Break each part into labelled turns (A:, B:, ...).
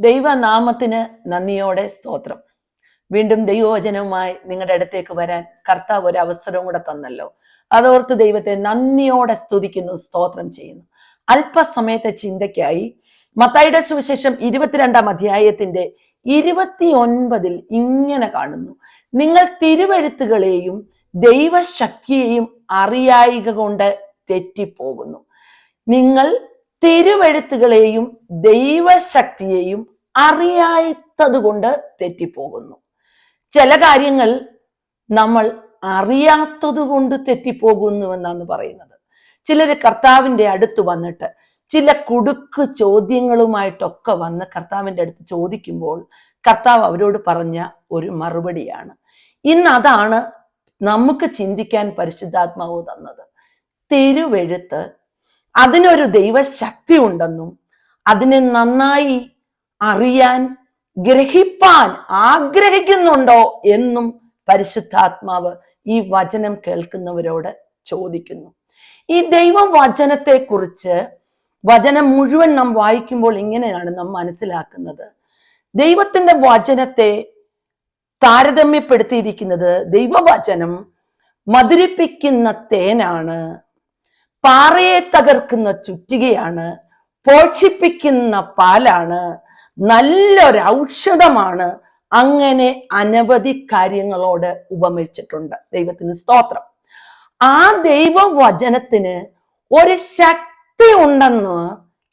A: ദൈവനാമത്തിന് നന്ദിയോടെ സ്തോത്രം. വീണ്ടും ദൈവവചനവുമായി നിങ്ങളുടെ അടുത്തേക്ക് വരാൻ കർത്താവ് ഒരു അവസരവും കൂടെ തന്നല്ലോ. അതോർത്ത് ദൈവത്തെ നന്ദിയോടെ സ്തുതിക്കുന്നു സ്തോത്രം ചെയ്യുന്നു. അല്പസമയത്തെ ചിന്തയ്ക്കായി മത്തായിയുടെ സുവിശേഷം ഇരുപത്തിരണ്ടാം അധ്യായത്തിന്റെ ഇരുപത്തി ഒൻപതിൽ ഇങ്ങനെ കാണുന്നു. നിങ്ങൾ തിരുവഴുത്തുകളെയും ദൈവശക്തിയെയും അറിയായിക കൊണ്ട് തെറ്റിപ്പോകുന്നു. നിങ്ങൾ തിരുവഴുത്തുകളെയും ദൈവശക്തിയെയും അറിയാത്തത് കൊണ്ട് തെറ്റിപ്പോകുന്നു. ചില കാര്യങ്ങൾ നമ്മൾ അറിയാത്തത് കൊണ്ട് തെറ്റിപ്പോകുന്നു എന്നാണ് പറയുന്നത്. ചിലർ കർത്താവിന്റെ അടുത്ത് വന്നിട്ട് ചില കുടുക്ക് ചോദ്യങ്ങളുമായിട്ടൊക്കെ വന്ന് കർത്താവിന്റെ അടുത്ത് ചോദിക്കുമ്പോൾ കർത്താവ് അവരോട് പറഞ്ഞ ഒരു മറുപടിയാണ്. ഇന്ന് അതാണ് നമുക്ക് ചിന്തിക്കാൻ പരിശുദ്ധാത്മാവ് തന്നത്. തിരുവെഴുത്ത് അതിനൊരു ദൈവശക്തി ഉണ്ടെന്നും അതിനെ നന്നായി അറിയാൻ ഗ്രഹിപ്പാൻ ആഗ്രഹിക്കുന്നുണ്ടോ എന്നും പരിശുദ്ധാത്മാവ് ഈ വചനം കേൾക്കുന്നവരോട് ചോദിക്കുന്നു. ഈ ദൈവവചനത്തെ കുറിച്ച് വചനം മുഴുവൻ നാം വായിക്കുമ്പോൾ ഇങ്ങനെയാണ് നാം മനസ്സിലാക്കുന്നത്. ദൈവത്തിന്റെ വചനത്തെ താരതമ്യപ്പെടുത്തിയിരിക്കുന്നത് ദൈവവചനം മധുരിപ്പിക്കുന്ന തേനാണ് പാറയെ തകർക്കുന്ന ചുറ്റികയാണ് പോഷിപ്പിക്കുന്ന പാലാണ് നല്ലൊരു ഔഷധമാണ് അങ്ങനെ അനവധി കാര്യങ്ങളോട് ഉപമിച്ചിട്ടുണ്ട് ദൈവത്തിന് സ്തോത്രം. ആ ദൈവവചനത്തിന് ഒരു ശക്തി ഉണ്ടെന്ന്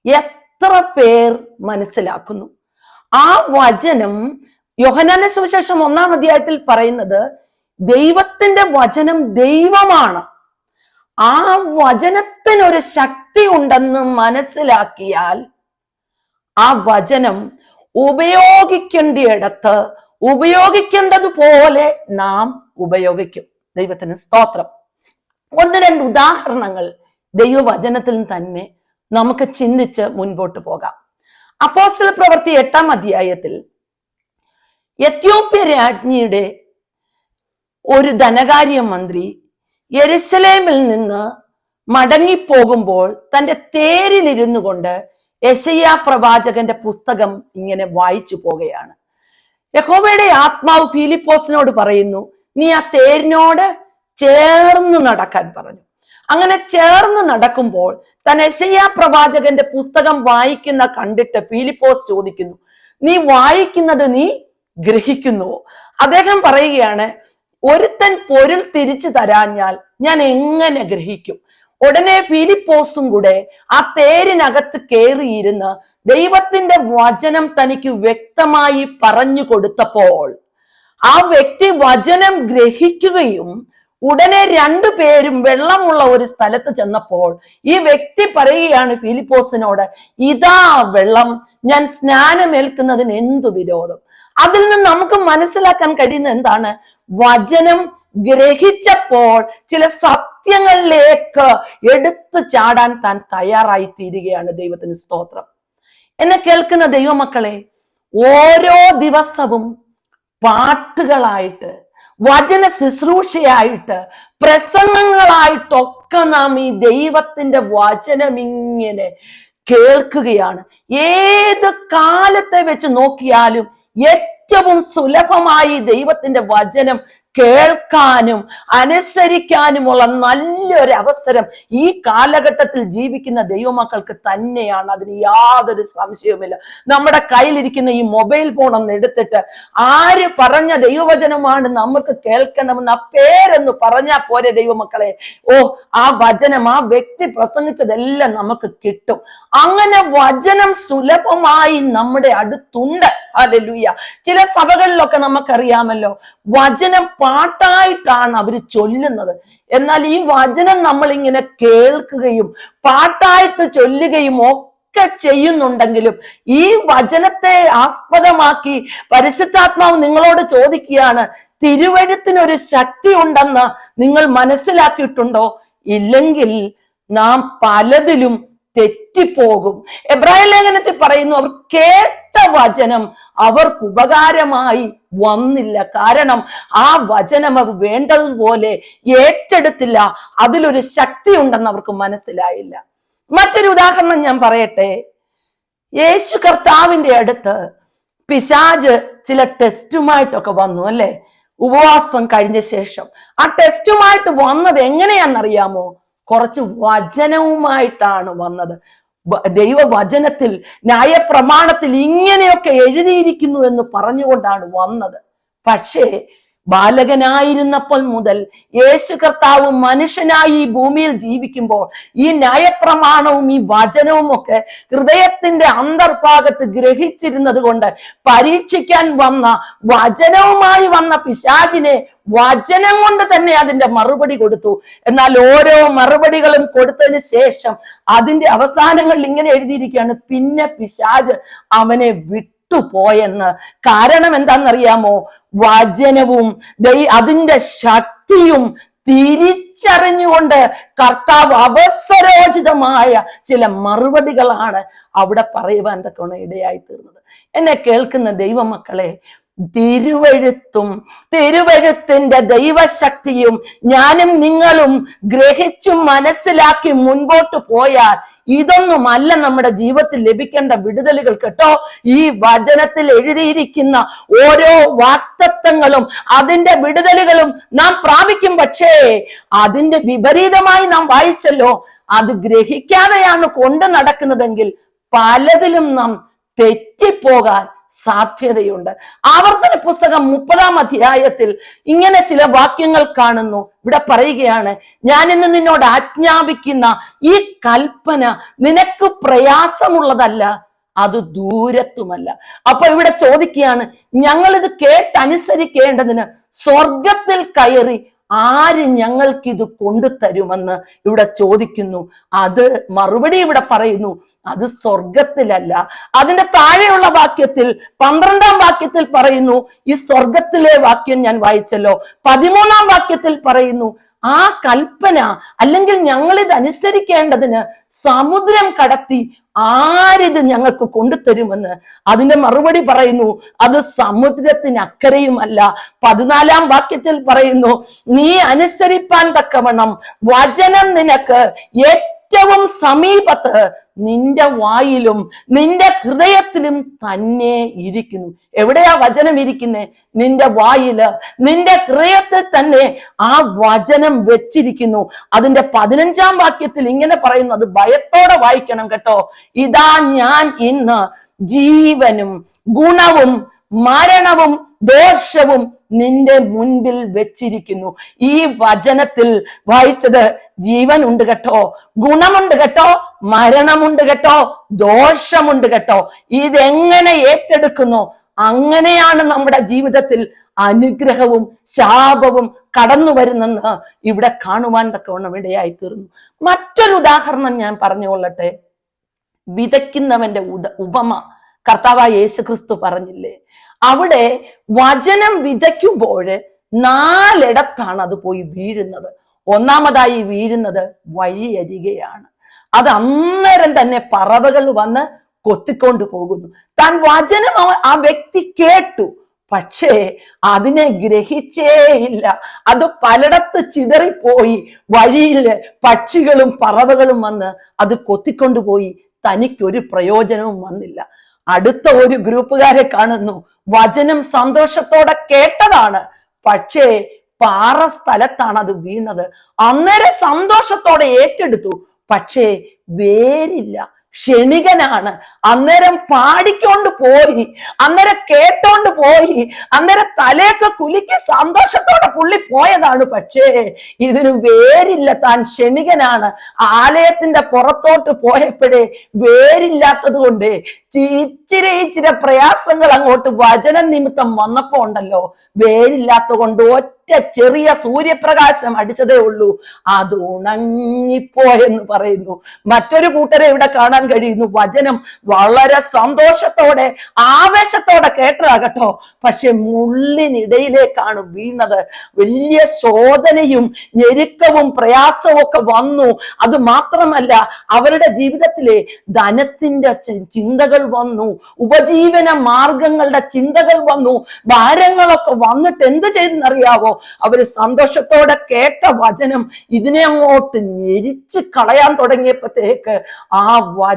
A: എത്ര പേർ മനസ്സിലാക്കുന്നു? ആ വചനം യോഹനാന സുവിശേഷം ഒന്നാം അധ്യായത്തിൽ പറയുന്നത് ദൈവത്തിന്റെ വചനം ദൈവമാണ്. ആ വചനത്തിനൊരു ശക്തി ഉണ്ടെന്ന് മനസ്സിലാക്കിയാൽ ആ വചനം ഉപയോഗിക്കേണ്ടിയിടത്ത് ഉപയോഗിക്കേണ്ടതുപോലെ നാം ഉപയോഗിക്കും. ദൈവത്തിന് സ്തോത്രം. ഒന്ന് രണ്ട് ഉദാഹരണങ്ങൾ ദൈവവചനത്തിൽ തന്നെ നമുക്ക് ചിന്തിച്ച് മുൻപോട്ട് പോകാം. അപ്പോസ്റ്റൽ പ്രവൃത്തി എട്ടാം അധ്യായത്തിൽ എത്യോപ്യ രാജ്ഞിയുടെ ഒരു ധനകാര്യ മന്ത്രി യെരുസലേമിൽ നിന്ന് മടങ്ങിപ്പോകുമ്പോൾ തന്റെ തേരിലിരുന്നു കൊണ്ട് യശയ്യ പ്രവാചകന്റെ പുസ്തകം ഇങ്ങനെ വായിച്ചു പോകുകയാണ് യഹോവയുടെ ആത്മാവ് ഫിലിപ്പോസിനോട് പറയുന്നു നീ ആ തേരിനോട് ചേർന്ന് നടക്കാൻ പറഞ്ഞു. അങ്ങനെ ചേർന്ന് നടക്കുമ്പോൾ താൻ യശയ്യ പ്രവാചകന്റെ പുസ്തകം വായിക്കുന്ന കണ്ടിട്ട് ഫിലിപ്പോസ് ചോദിക്കുന്നു നീ വായിക്കുന്നത് നീ ഗ്രഹിക്കുന്നുവോ? അദ്ദേഹം പറയുകയാണ് ഒരുത്തൻ പൊരുൾ തിരിച്ചു തരാഞ്ഞാൽ ഞാൻ എങ്ങനെ ഗ്രഹിക്കും? ഉടനെ ഫിലിപ്പോസും കൂടെ ആ തേരിനകത്ത് കയറിയിരുന്ന് ദൈവത്തിന്റെ വചനം തനിക്ക് വ്യക്തമായി പറഞ്ഞു കൊടുത്തപ്പോൾ ആ വ്യക്തി വചനം ഗ്രഹിക്കുകയും ഉടനെ രണ്ടു പേരും വെള്ളമുള്ള ഒരു സ്ഥലത്ത് ചെന്നപ്പോൾ ഈ വ്യക്തി പറയുകയാണ് ഫിലിപ്പോസിനോട് ഇതാ വെള്ളം ഞാൻ സ്നാനമേൽക്കുന്നതിന് എന്തു വിരോധം? അതിൽ നിന്ന് നമുക്ക് മനസ്സിലാക്കാൻ കഴിയുന്ന എന്താണ്? വചനം ഗ്രഹിച്ചപ്പോൾ ചില സത്യങ്ങളിലേക്ക് എടുത്തു ചാടാൻ താൻ തയ്യാറായി തീരുകയാണ് ദൈവത്തിന് സ്തോത്രം. എന്നെ കേൾക്കുന്ന ദൈവമക്കളെ ഓരോ ദിവസവും പാട്ടുകളായിട്ട് വചന ശുശ്രൂഷയായിട്ട് പ്രസംഗങ്ങളായിട്ടൊക്കെ നാം ഈ ദൈവത്തിന്റെ വചനം ഇങ്ങനെ കേൾക്കുകയാണ്. ഏത് കാലത്തെ വെച്ച് നോക്കിയാലും ഏറ്റവും സുലഭമായി ദൈവത്തിന്റെ വചനം കേൾക്കാനും അനുസരിക്കാനുമുള്ള നല്ലൊരു അവസരം ഈ കാലഘട്ടത്തിൽ ജീവിക്കുന്ന ദൈവമക്കൾക്ക് തന്നെയാണ്. അതിന് യാതൊരു സംശയവുമില്ല. നമ്മുടെ കയ്യിലിരിക്കുന്ന ഈ മൊബൈൽ ഫോൺ ഒന്ന് എടുത്തിട്ട് ആര് പറഞ്ഞ ദൈവവചനമാണ് നമുക്ക് കേൾക്കണമെന്ന് ആ പേരെന്ന് പറഞ്ഞാൽ പോരെ ദൈവമക്കളെ. ഓ ആ വചനം ആ വ്യക്തി പ്രസംഗിച്ചതെല്ലാം നമുക്ക് കിട്ടും. അങ്ങനെ വചനം സുലഭമായി നമ്മുടെ അടുത്തുണ്ട്. അല്ലേലൂയ ചില സഭകളിലൊക്കെ നമുക്കറിയാമല്ലോ വചനം പാട്ടായിട്ടാണ് അവർ ചൊല്ലുന്നത്. എന്നാൽ ഈ വചനം നമ്മൾ ഇങ്ങനെ കേൾക്കുകയും പാട്ടായിട്ട് ചൊല്ലുകയും ഒക്കെ ചെയ്യുന്നുണ്ടെങ്കിലും ഈ വചനത്തെ ആസ്പദമാക്കി പരിശുദ്ധാത്മാവ് നിങ്ങളോട് ചോദിക്കുകയാണ് തിരുവഴുത്തിനൊരു ശക്തി ഉണ്ടെന്ന് നിങ്ങൾ മനസ്സിലാക്കിയിട്ടുണ്ടോ? ഇല്ലെങ്കിൽ നാം പലതിലും തെറ്റിപ്പോകും. എബ്രായ ലേഖനത്തിൽ പറയുന്നു അവർ കേട്ട വചനം അവർക്ക് ഉപകാരമായി വന്നില്ല. കാരണം ആ വചനം അവർ വേണ്ടതുപോലെ ഏറ്റെടുത്തില്ല. അതിലൊരു ശക്തി ഉണ്ടെന്ന് അവർക്ക് മനസ്സിലായില്ല. മറ്റൊരു ഉദാഹരണം ഞാൻ പറയട്ടെ. യേശു കർത്താവിന്റെ അടുത്ത് പിശാജ് ചില ടെസ്റ്റുമായിട്ടൊക്കെ വന്നു അല്ലെ? ഉപവാസം കഴിഞ്ഞ ശേഷം. ആ ടെസ്റ്റുമായിട്ട് വന്നത് എങ്ങനെയാണെന്നറിയാമോ? കുറച്ച് വചനവുമായിട്ടാണ് വന്നത്. ദൈവവചനത്തിൽ ന്യായപ്രമാണത്തിൽ ഇങ്ങനെയൊക്കെ എഴുതിയിരിക്കുന്നു എന്ന് പറഞ്ഞുകൊണ്ടാണ് വന്നത്. പക്ഷേ ബാലകനായിരുന്നപ്പോൾ മുതൽ യേശു കർത്താവ് മനുഷ്യനായി ഈ ഭൂമിയിൽ ജീവിക്കുമ്പോൾ ഈ ന്യായപ്രമാണവും ഈ വചനവും ഒക്കെ ഹൃദയത്തിന്റെ അന്തർഭാഗത്ത് ഗ്രഹിച്ചിരുന്നത് കൊണ്ട് പരീക്ഷിക്കാൻ വന്ന വചനവുമായി വന്ന പിശാചിനെ വചനം കൊണ്ട് തന്നെ അതിന്റെ മറുപടി കൊടുത്തു. എന്നാൽ ഓരോ മറുപടികളും കൊടുത്തതിന് ശേഷം അതിന്റെ അവസാനങ്ങളിൽ ഇങ്ങനെ എഴുതിയിരിക്കുകയാണ് പിന്നെ പിശാജ് അവനെ വിട്ടുപോയെന്ന്. കാരണം എന്താണെന്നറിയാമോ? വചനവും അതിന്റെ ശക്തിയും തിരിച്ചറിഞ്ഞുകൊണ്ട് കർത്താവ് അവസരോചിതമായ ചില മറുപടികളാണ് അവിടെ പറയുവാൻ തക്കവണ്ണം ഇടയായി തീർന്നത്. എന്നെ കേൾക്കുന്ന ദൈവമക്കളെ തിരുവഴുത്തും തിരുവഴുത്തിന്റെ ദൈവശക്തിയും ഞാനും നിങ്ങളും ഗ്രഹിച്ചും മനസ്സിലാക്കി മുൻപോട്ട് പോയാൽ ഇതൊന്നുമല്ല നമ്മുടെ ജീവിതത്തിൽ ലഭിക്കേണ്ട വിടുതലുകൾ കേട്ടോ. ഈ വചനത്തിൽ എഴുതിയിരിക്കുന്ന ഓരോ വാക്തത്വങ്ങളും അതിന്റെ വിടുതലുകളും നാം പ്രാപിക്കും പക്ഷേ അതിന്റെ വിപരീതമായി നാം വായിച്ചല്ലോ. അത് ഗ്രഹിക്കാതെയാണ് കൊണ്ടു നടക്കുന്നതെങ്കിൽ പലതിലും നാം തെറ്റിപ്പോകാൻ സാധ്യതയുണ്ട്. ആവർത്തന പുസ്തകം മുപ്പതാം അധ്യായത്തിൽ ഇങ്ങനെ ചില വാക്യങ്ങൾ കാണുന്നു. ഇവിടെ പറയുകയാണ് ഞാൻ ഇന്ന് നിന്നോട് ആജ്ഞാപിക്കുന്ന ഈ കൽപ്പന നിനക്ക് പ്രയാസമുള്ളതല്ല അത് ദൂരത്തുമല്ല. അപ്പൊ ഇവിടെ ചോദിക്കുകയാണ് ഞങ്ങളിത് കേട്ടനുസരിക്കേണ്ടതിന് സ്വർഗത്തിൽ കയറി ആര് ഞങ്ങൾക്കിത് കൊണ്ടുതരുമെന്ന് ഇവിടെ ചോദിക്കുന്നു. അത് മറുപടി ഇവിടെ പറയുന്നു. അത് സ്വർഗത്തിലല്ല അതിന്റെ താഴെയുള്ള വാക്യത്തിൽ പന്ത്രണ്ടാം വാക്യത്തിൽ പറയുന്നു ഈ സ്വർഗത്തിലെ വാക്യം ഞാൻ വായിച്ചല്ലോ. പതിമൂന്നാം വാക്യത്തിൽ പറയുന്നു ആ കൽപ്പന അല്ലെങ്കിൽ ഞങ്ങൾ ഇത് അനുസരിക്കേണ്ടതിന് സമുദ്രം കടത്തി ആരിത് ഞങ്ങൾക്ക് കൊണ്ടുതരുമെന്ന് അതിന്റെ മറുപടി പറയുന്നു. അത് സമുദ്രത്തിനക്കരയുമല്ല. പതിനാലാം വാക്യത്തിൽ പറയുന്നു നീ അനുസരിപ്പാൻ തക്കവണ്ണം വചനം നിനക്ക് ഏറ്റവും സമീപത്ത് നിന്റെ വായിലും നിന്റെ ഹൃദയത്തിലും തന്നെ ഇരിക്കുന്നു. എവിടെയാ വചനം ഇരിക്കുന്നേ? നിന്റെ വായിൽ. നിന്റെ ഹൃദയത്തിൽ തന്നെ ആ വചനം വെച്ചിരിക്കുന്നു. അതിന്റെ പതിനഞ്ചാം വാക്യത്തിൽ ഇങ്ങനെ പറയുന്നു അത് ഭയത്തോടെ വായിക്കണം കേട്ടോ. ഇതാ ഞാൻ ഇന്ന് ജീവനും ഗുണവും മരണവും ദോഷവും നിന്റെ മുൻപിൽ വെച്ചിരിക്കുന്നു. ഈ വചനത്തിൽ വായിച്ചത് ജീവൻ ഉണ്ട് കേട്ടോ. ഗുണമുണ്ട് കേട്ടോ. മരണമുണ്ട് കേട്ടോ ദോഷമുണ്ട് കേട്ടോ. ഇതെങ്ങനെ ഏറ്റെടുക്കുന്നു? അങ്ങനെയാണ് നമ്മുടെ ജീവിതത്തിൽ അനുഗ്രഹവും ശാപവും കടന്നു വരുന്നെന്ന് ഇവിടെ കാണുവാൻ തക്കവണ്ണം ഇടയായി തീർന്നു മറ്റൊരു ഉദാഹരണം ഞാൻ പറഞ്ഞുകൊള്ളട്ടെ വിതയ്ക്കുന്നവന്റെ ഉദ ഉപമ കർത്താവായ യേശു ക്രിസ്തു പറഞ്ഞില്ലേ? അവിടെ വചനം വിതയ്ക്കുമ്പോൾ നാലിടത്താണ് അത് പോയി വീഴുന്നത്. ഒന്നാമതായി വീഴുന്നത് വഴിയരികെയാണ്. അത് അന്നേരം തന്നെ പറവകൾ വന്ന് കൊത്തിക്കൊണ്ട് പോകുന്നു. താൻ വചനം ആ വ്യക്തി കേട്ടു. പക്ഷേ അതിനെ ഗ്രഹിച്ചേയില്ല അത് പലയിടത്ത് ചിതറിപ്പോയി. വഴിയിൽ പക്ഷികളും പറവകളും വന്ന് അത് കൊത്തിക്കൊണ്ടുപോയി തനിക്കൊരു പ്രയോജനവും വന്നില്ല. അടുത്ത ഒരു ഗ്രൂപ്പുകാരെ കാണുന്നു. വചനം സന്തോഷത്തോടെ കേട്ടതാണ്. പക്ഷേ പാറ സ്ഥലത്താണ് അത് വീണത്. അന്നേരം സന്തോഷത്തോടെ ഏറ്റെടുത്തു. പക്ഷേ വേരില്ല. ക്ഷണികനാണ്. അന്നേരം പാടിക്കൊണ്ട് പോയി അന്നേരം കേട്ടോണ്ട് പോയി അന്നേരം തലയൊക്കെ കുലുക്കി സന്തോഷത്തോടെ പുള്ളി പോയതാണ്. പക്ഷേ ഇതിന് വേരില്ല താൻ ക്ഷണികനാണ്. ആലയത്തിന്റെ പുറത്തോട്ട് പോയപ്പോഴേ വേരില്ലാത്തത് കൊണ്ട് ഇച്ചിരി ഇച്ചിരി പ്രയാസങ്ങൾ അങ്ങോട്ട് വചന നിമിത്തം വന്നപ്പോ ഉണ്ടല്ലോ. വേരില്ലാത്ത കൊണ്ട് ഒറ്റ ചെറിയ സൂര്യപ്രകാശം അടിച്ചതേ ഉള്ളൂ. അത് ഉണങ്ങിപ്പോയെന്ന് പറയുന്നു. മറ്റൊരു കൂട്ടരെ ഇവിടെ കാണാൻ കഴിയുന്നു. വചനം വളരെ സന്തോഷത്തോടെ ആവേശത്തോടെ കേട്ടതാകട്ടോ. പക്ഷെ മുള്ളിനിടയിലേക്കാണ് വീണത്. വലിയ ശോധനയും ഞെരുക്കവും പ്രയാസവും ഒക്കെ വന്നു. അത് മാത്രമല്ല അവരുടെ ജീവിതത്തിലെ ധനത്തിന്റെ ചിന്തകൾ വന്നു. ഉപജീവന മാർഗങ്ങളുടെ ചിന്തകൾ വന്നു. ഭാരങ്ങളൊക്കെ വന്നിട്ട് എന്ത് ചെയ്തെന്നറിയാവോ അവർ സന്തോഷത്തോടെ കേട്ട വചനം ഇതിനെ അങ്ങോട്ട് ഞെരിച്ച് കളയാൻ തുടങ്ങിയപ്പോഴത്തേക്ക് ആ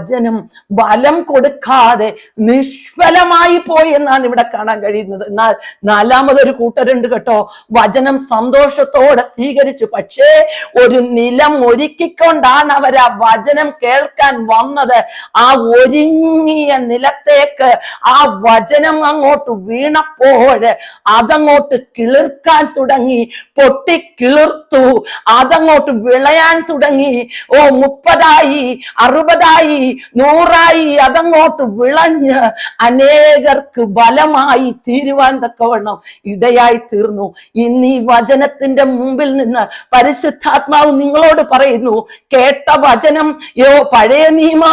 A: വചനം ബലം കൊടുക്കാതെ നിഷ്ഫലമായി പോയി എന്നാണ് ഇവിടെ കാണാൻ കഴിയുന്നത്. എന്നാൽ നാലാമതൊരു കൂട്ടരുണ്ട് കേട്ടോ. വചനം സന്തോഷത്തോടെ സ്വീകരിച്ചു. പക്ഷേ ഒരു നിലം ഒരുക്കിക്കൊണ്ടാണ് അവർ ആ വചനം കേൾക്കാൻ വന്നത്. ആ ഒരുങ്ങിയ നിലത്തേക്ക് ആ വചനം അങ്ങോട്ട് വീണപ്പോൾ അതങ്ങോട്ട് കിളിർക്കാൻ തുടങ്ങി. പൊട്ടി കിളിർത്തു. അതങ്ങോട്ട് വിളയാൻ തുടങ്ങി. ഓ മുപ്പതായി അറുപതായി നൂറായി അതങ്ങോട്ട് വിളഞ്ഞ് അനേകർക്ക് ബലമായി തീരുവാൻ തക്കവണ്ണം ഇടയായി തീർന്നു. ഇന്ന് ഈ വചനത്തിന്റെ മുമ്പിൽ നിന്ന് പരിശുദ്ധാത്മാവ് നിങ്ങളോട് പറയുന്നു കേട്ട വചനം യോ പഴയ നിയമ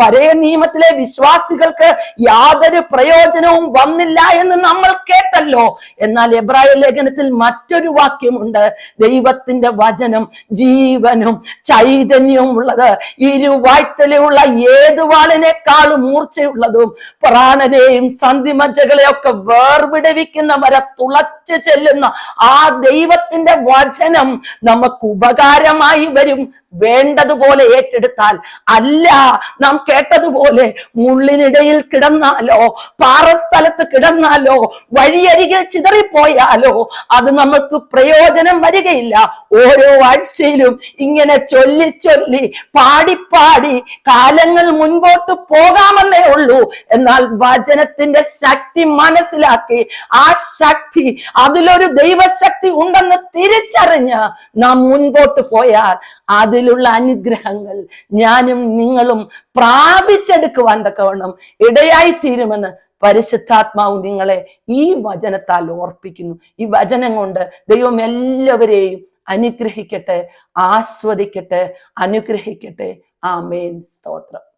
A: പഴയ നിയമത്തിലെ വിശ്വാസികൾക്ക് യാതൊരു പ്രയോജനവും വന്നില്ല എന്ന് നമ്മൾ കേട്ടല്ലോ. എന്നാൽ എബ്രായ ലേഖനത്തിൽ മറ്റൊരു വാക്യമുണ്ട് ദൈവത്തിന്റെ വചനം ജീവനും ചൈതന്യവും ഉള്ളത് ഇരുവായ്ത്തലുള്ള ഏത് വാളിനേക്കാളും മൂർച്ചയുള്ളതും പ്രാണനെയും സന്ധിമജ്ജകളെയും ഒക്കെ വേർവിടവിക്കുന്ന വരെ തുളച്ചു ചെല്ലുന്ന ആ ദൈവത്തിന്റെ വചനം നമുക്ക് ഉപകാരമായി വരും വേണ്ടതുപോലെ ഏറ്റെടുത്താൽ അല്ല നാം കേട്ടതുപോലെ മുള്ളിനിടയിൽ കിടന്നാലോ പാറസ്ഥലത്ത് കിടന്നാലോ വഴിയരികിൽ ചിതറിപ്പോയാലോ അത് നമുക്ക് പ്രയോജനം വരികയില്ല. ഓരോ ആഴ്ചയിലും ഇങ്ങനെ ചൊല്ലി ചൊല്ലി പാടി പാടി കാലങ്ങൾ മുൻപോട്ട് പോകാമെന്നേ ഉള്ളൂ. എന്നാൽ വചനത്തിന്റെ ശക്തി മനസ്സിലാക്കി ആ ശക്തി അതിലൊരു ദൈവശക്തി ഉണ്ടെന്ന് തിരിച്ചറിഞ്ഞ് നാം മുൻപോട്ട് പോയാൽ അതിലുള്ള അനുഗ്രഹങ്ങൾ ഞാനും നിങ്ങളും പ്രാപിച്ചെടുക്കുവാൻ തക്കവണ്ണം ഇടയായി തീരുമെന്ന് പരിശുദ്ധാത്മാവ് നിങ്ങളെ ഈ വചനത്താൽ ഓർപ്പിക്കുന്നു. ഈ വചനം കൊണ്ട് ദൈവം എല്ലാവരെയും അനുഗ്രഹിക്കട്ടെ ആസ്വദിക്കട്ടെ അനുഗ്രഹിക്കട്ടെ. ആ ആമേൻ. സ്തോത്രം.